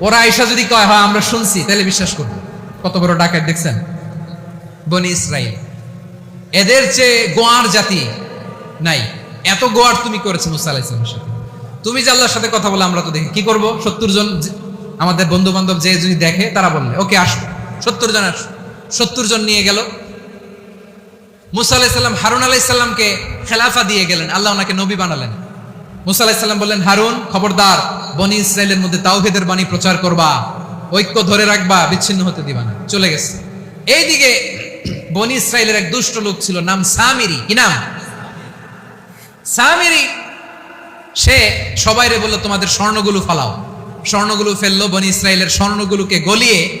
ওরা আইসা যদি কয়, হয়, আমরা শুনছি, তাহলে বিশ্বাস করব। কত বড় ডাকাত দেখছেন? বনি ইসরায়েল এদের চেয়ে গোয়ার জাতি নাই। এত গোয়ার তুমি করেছ মুসা আলাহ ইসলামের সাথে। তুমি যে আল্লাহর সাথে কথা বলে, আমরা তো দেখি। কি করব? সত্তর জন আমাদের বন্ধু বান্ধব যে যদি দেখে, তারা বললে ওকে, আসো। সত্তর জন আসো। সত্তর জন নিয়ে গেল। মুসা আলাইসাল্লাম হারুন আলাইসাল্লামকে খেলাফা দিয়ে গেলেন। আল্লাহ ওনাকে নবী বানালেন। মুসা আলাইসাল্লাম বললেন, হারুন, খবরদার, বনি ইসরায়েলের মধ্যে তাওহিদের বাণী প্রচার করবা। ঐক্য ধরে রাখবা, বিচ্ছিন্ন হতে দিবা না। চলে গেছে। এইদিকে বনি ইসরায়েলের এক দুষ্ট লোক ছিল, নাম সামিরি। কি নাম? সামিরি, সে সবাইরে বলল, তোমাদের স্বর্ণগুলো ফালাও। স্বর্ণগুলো ফেলল, বনি ইসরায়েলের স্বর্ণগুলোকে গলিয়ে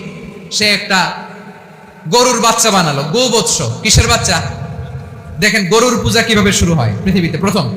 সে একটা গরুর বাচ্চা বানালো। গো গোবৎস। কিসের বাচ্চা? দেখেন, গরুর পূজা কীভাবে শুরু হয় পৃথিবীতে? প্রথম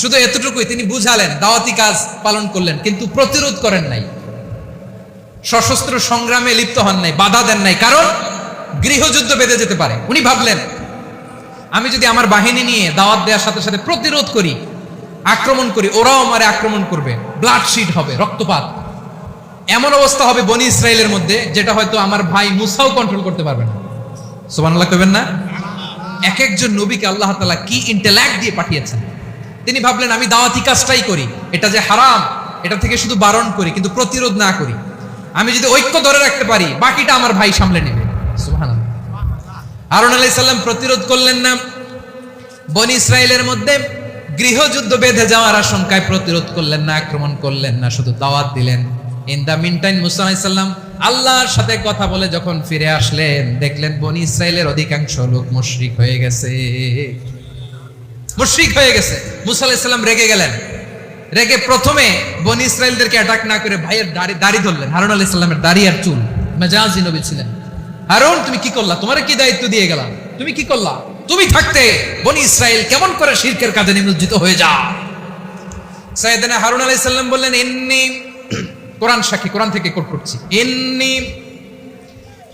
শুধু এতটুকুই, তিনি বুঝালেন, দাওয়াতি কাজ পালন করলেন, কিন্তু প্রতিরোধ করেন নাই। সশস্ত্র সংগ্রামে লিপ্ত হন নাই, বাধা দেন নাই, কারণ গৃহযুদ্ধ বেঁধে যেতে পারে। উনি ভাবলেন, আমি যদি আমার বাহিনী নিয়ে দাওয়াত দেওয়ার সাথে সাথে প্রতিরোধ করি, আক্রমণ করি, ওরাও আমারে আক্রমণ করবে ব্লাড শিট হবে, রক্তপাত। এমন অবস্থা হবে বনি ইসরায়েলের মধ্যে, যেটা হয়তো আমার ভাই মুসাও কন্ট্রোল করতে পারবে না। সুবহানাল্লাহ কইবেন না? এক একজন নবীকে আল্লাহ তাআলা কি ইন্টেলেক্ট দিয়ে পাঠিয়েছেন? তিনি ভাবলেন, আমি দাওয়াতি কাজটাই করি। এটা যে হারাম, এটা থেকে শুধু বারণ করি, কিন্তু প্রতিরোধ না করি। আমি যদি ঐক্য ধরে রাখতে পারি, বাকিটা আমার ভাই সামলে নেবে। হারুন আলাইহিস সালাম প্রতিরোধ করলেন না। বনি ইসরায়েলের মধ্যে গৃহযুদ্ধ বেঁধে যাওয়ার আশঙ্কায় প্রতিরোধ করলেন না, আক্রমণ করলেন না, শুধু দাওয়াত দিলেন। ইন দা মিনটাইম মুসা আলাইসাল্লাম আল্লাহর সাথে কথা বলে যখন ফিরে আসলেন, দেখলেন বনি ইসরায়েলের অধিকাংশ লোক মুশরিক হয়ে গেছে। মুশরিক হয়ে গেছে। মুসা আলাইসাল্লাম রেগে গেলেন। রেগে প্রথমে বনি ইসরায়েলদেরকে অ্যাটাক না করে ভাইয়ের দাড়ি দাড়ি ধরলেন। হারুন আলাইসাল্লামের দাড়ি আর চুল। মেজাজি নবী ছিলেন। হারুন, তুমি কি করলা? তোমার কি দায়িত্ব দিয়ে গেলাম তুমি কি করলা? তুমি থাকতে বনি ইসরায়েল কেমন করে শিরকের কাজে নিমজ্জিত হয়ে যা। সাইয়েদনা হারুন আলাইহিস সালাম বললেন, ইন্নি কোরআন সাক্ষী, কোরআন থেকে কোট করছি। ইন্নি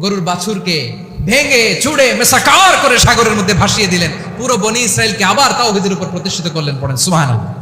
গরুর বাছুরকে ভেঙে চুড়ে মেসাকার করে সাগরের মধ্যে ভাসিয়ে দিলেন। পুরো বনি ইসরায়েলকে আবার তাওহিদের উপর প্রতিষ্ঠিত করলেন পড়েন। সুবহানাল্লাহ।